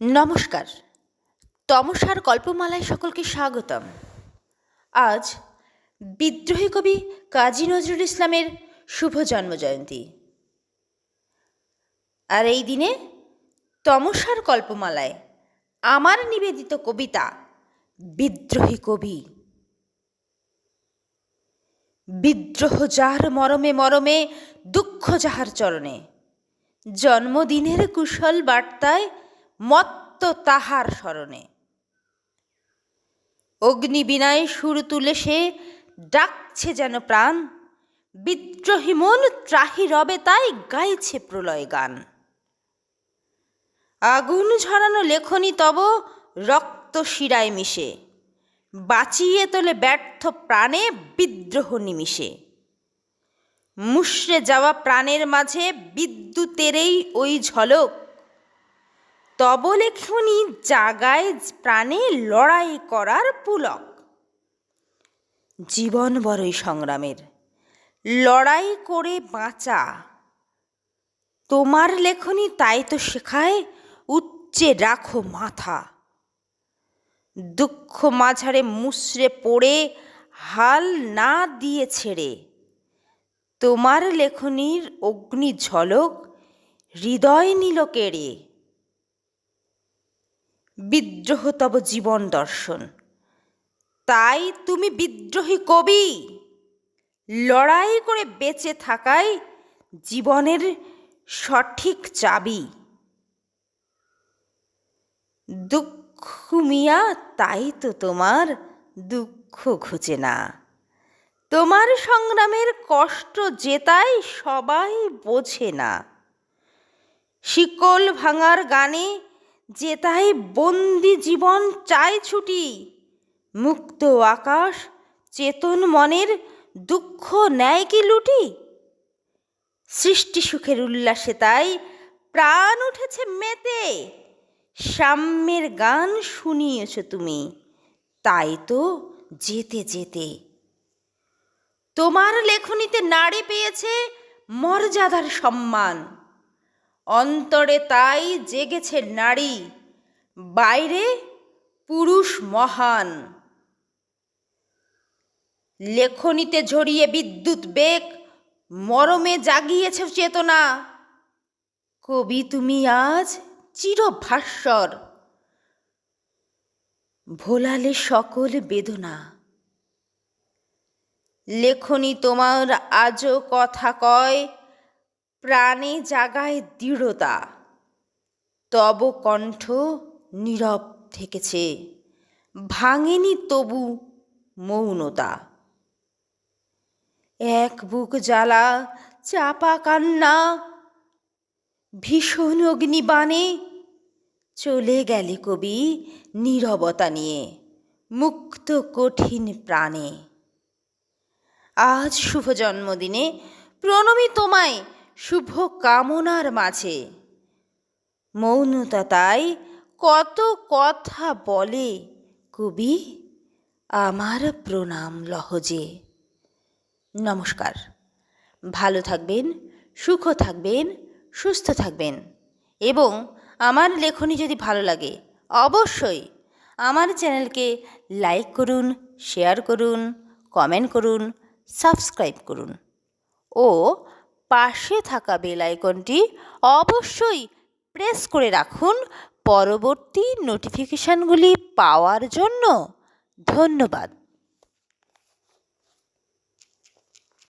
নমস্কার। তমসার গল্পমালায় সকলকে স্বাগতম। আজ বিদ্রোহী কবি কাজী নজরুল ইসলামের শুভ জন্মজয়ন্তী। আর এই দিনে তমসার গল্পমালায় আমার নিবেদিত কবিতা বিদ্রোহী কবি। বিদ্রোহ যাহার মরমে মরমে, দুঃখ যাহার চরণে, জন্মদিনের কুশল বার্তায় মত্ত তাহার স্মরণে। অগ্নিবীণায় সুর তুলে সে ডাকছে যেন প্রাণ, বিদ্রোহী মন ত্রাহি রবে তাই গাইছে প্রলয় গান। আগুন ঝরানো লেখনী তব রক্ত শিরায় মিশে, বাঁচিয়ে তোলে ব্যর্থ প্রাণে বিদ্রোহ নিমিশে। মুষড়ে যাওয়া প্রাণের মাঝে বিদ্যুতেরই ওই ঝলক তব লেখনি জাগায় প্রাণে লড়াই করার পুলক। জীবন বড়ই সংগ্রামের। লড়াই করে বাঁচা। তোমার লেখনি তাই তো শেখায়, উচ্চে রাখো মাথা। দুঃখ মাঝারে মুসড়ে পড়ে, হাল না দিয়ে ছেড়ে। তোমার লেখনির অগ্নি ঝলক, হৃদয় নিল কেড়ে। বিদ্রোহ তব জীবন দর্শন। তাই তুমি বিদ্রোহী কবি। লড়াই করে বেঁচে থাকাই জীবনের সঠিক চাবি। দুঃখ মিয়া, তাই তো তোমার দুঃখ ঘুচে না। তোমার সংগ্রামের কষ্ট জেতাই সবাই বোঝে না। শিকল ভাঙার গানে জেতাই বন্দি জীবন চাই ছুটি। মুক্ত আকাশ, চেতন মনের দুঃখ নেয় কি লুটি? সৃষ্টি সুখের উল্লাসে তাই প্রাণ উঠেছে মেতে। সাম্যের গান শুনিয়েছ তুমি, তাই তো যেতে যেতে। তোমার লেখনীতে নাড়ি পেয়েছে মর্যাদার সম্মান। অন্তরে তাই জেগেছে নারী, বাইরে পুরুষ মহান। লেখনীতে ঝরিয়ে বিদ্যুৎ বেগ, মরমে জাগিয়েছে চেতনা। কবি তুমি আজ চিরভাস্বর, ভোলালে সকল বেদনা। লেখনী তোমার আজও কথা কয় প্রাণে জাগায় দৃঢ়তা, তব কণ্ঠ নীরব থেকেছে ভাঙেনি তবু মৌনতা। এক বুক জ্বালা, চাপা কান্না, ভীষণ অগ্নিবাণে চলে গেলে কবি নীরবতা নিয়ে, মুক্ত কঠিন প্রাণে। আজ শুভ জন্মদিনে প্রণমী তোমায় শুভ কামনার মাঝে। মৌনতা তাই কত কথা বলে, কবি, আমার প্রণাম লহজে। নমস্কার। ভালো থাকবেন, সুখ থাকবেন, সুস্থ থাকবেন। এবং আমার লেখনী যদি ভালো লাগে, অবশ্যই আমার চ্যানেলকে লাইক করুন, শেয়ার করুন, কমেন্ট করুন, সাবস্ক্রাইব করুন। ও পাশে থাকা বেল আইকনটি অবশ্যই প্রেস করে রাখুন পরবর্তী নোটিফিকেশানগুলি পাওয়ার জন্য। ধন্যবাদ।